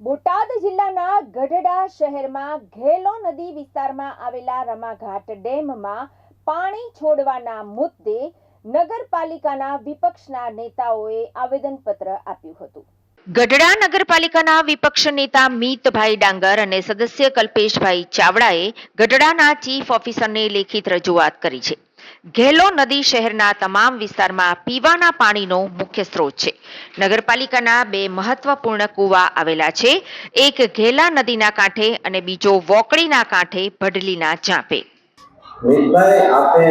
બોટાદ જિલ્લાના ગઢડા શહેરમાં ઘેલો નદી વિસ્તારમાં આવેલા રમાઘાટ ડેમમાં પાણી છોડવાના મુદ્દે નગરપાલિકાના વિપક્ષના નેતાઓએ આવેદનપત્ર આપ્યું હતું. ગઢડા નગરપાલિકાના વિપક્ષ નેતા મીતભાઈ ડાંગર અને સદસ્ય કલ્પેશભાઈ ચાવડાએ ગઢડાના ચીફ ઓફિસરને લેખિત રજૂઆત કરી છે. ઘેલો નદી શહેરના તમામ વિસ્તારમાં પીવાના પાણીનો મુખ્ય સ્ત્રોત છે. નગરપાલિકાના બે મહત્વપૂર્ણ કુવા આવેલા છે. એક ઘેલા નદીના કાંઠે અને બીજો વોકળીના કાંઠે ભડલીના ચાંપે મિતભાઈ આપે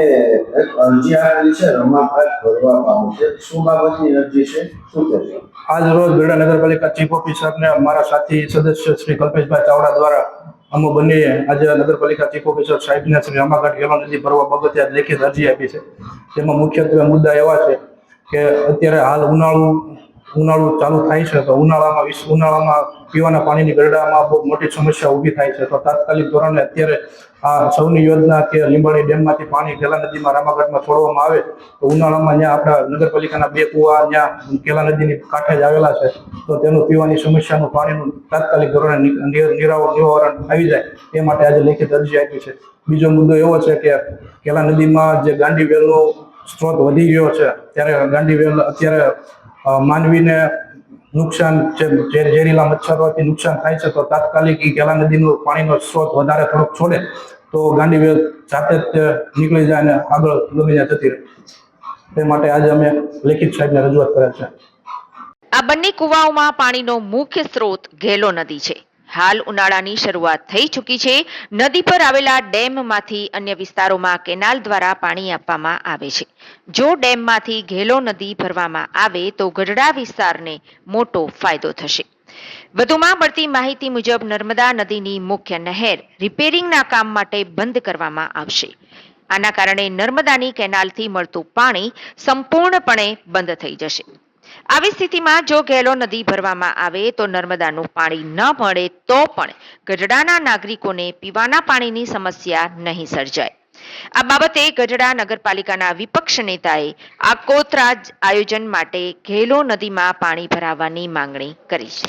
એક અરજી આપેલી છે રમાઘાટ ભરવા પામું છે. શું બાબતની અરજી છે? શું કહેશો આજ રોજ ગઢડા નગરપાલિકા ચીફ ઓફિસરને અમારા સાથી સદસ્ય શ્રી કલ્પેશભાઈ ચાવડા દ્વારા અમો બંને આજે નગરપાલિકા ચીફ ઓફિસર સાહેબને શ્રી રામાઘાટ નદી ભરવા આજ લેખિત અરજી આપી છે. તેમાં મુખ્યત્વે મુદ્દા એવા છે કે અત્યારે હાલ ઉનાળુ ઉનાળુ ચાલુ થાય છે તો ઉનાળામાં ઉનાળામાં પીવાના પાણીની ગરડામાં બહુ મોટી સમસ્યા ઊભી થાય છે. તો તાત્કાલિક ધોરણે અત્યારે આ સૌની યોજના કે લીંબાણી ડેમમાંથી પાણી કેલા નદીમાં રામાગઢમાં છોડવામાં આવે તો ઉનાળામાં જ્યાં આપણા નગરપાલિકાના બે કુવા જ્યાં કેલા નદીની કાંઠે જ આવેલા છે. તો તેનું પીવાની સમસ્યાનું પાણીનું તાત્કાલિક ધોરણે નિવારણ આવી જાય એ માટે આજે લેખિત અરજી આપી છે. બીજો મુદ્દો એવો છે કે કેલા નદીમાં જે ગાંડી વેલનો સ્ત્રોત વધી ગયો છે, ત્યારે ગાંડી વેલ અત્યારે માનવીને નુકસાન જે ઝેરીલા મચ્છરોથી નુકસાન થાય છે, તો તાત્કાલિક કેલા નદીનો પાણીનો સ્ત્રોત વધારે થોડોક છોડે, તો ગાંડી જાતે જ નીકળી જાય અને આગળ ગમે ત્યાં જતી રહે. તે માટે આજે અમે લેખિત સાહેબને રજૂઆત કર્યા છે. આ બંને કુવાઓમાં પાણીનો મુખ્ય સ્ત્રોત ઘેલો નદી છે. હાલ ઉનાળાની શરૂઆત થઈ ચૂકી છે. નદી પર આવેલા ડેમમાંથી અન્ય વિસ્તારોમાં કેનાલ દ્વારા પાણી આપવામાં આવે છે. જો ડેમમાંથી ઘેલો નદી ભરવામાં આવે તો ગઢડા વિસ્તારને મોટો ફાયદો થશે. વધુમાં મળતી માહિતી મુજબ નર્મદા નદીની મુખ્ય નહેર રિપેરિંગના કામ માટે બંધ કરવામાં આવશે. આના કારણે નર્મદાની કેનાલથી મળતું પાણી સંપૂર્ણપણે બંધ થઈ જશે. આવી સ્થિતિમાં જો ગેલો નદી ભરવામાં આવે તો નર્મદાનું પાણી ન મળે તો પણ ગઢડાના નાગરિકોને પીવાના પાણીની સમસ્યા નહીં સર્જાય. આ બાબતે ગઢડા નગરપાલિકાના વિપક્ષ નેતાએ આકોતરા આયોજન માટે ઘેલો નદીમાં પાણી ભરાવવાની માંગણી કરી છે.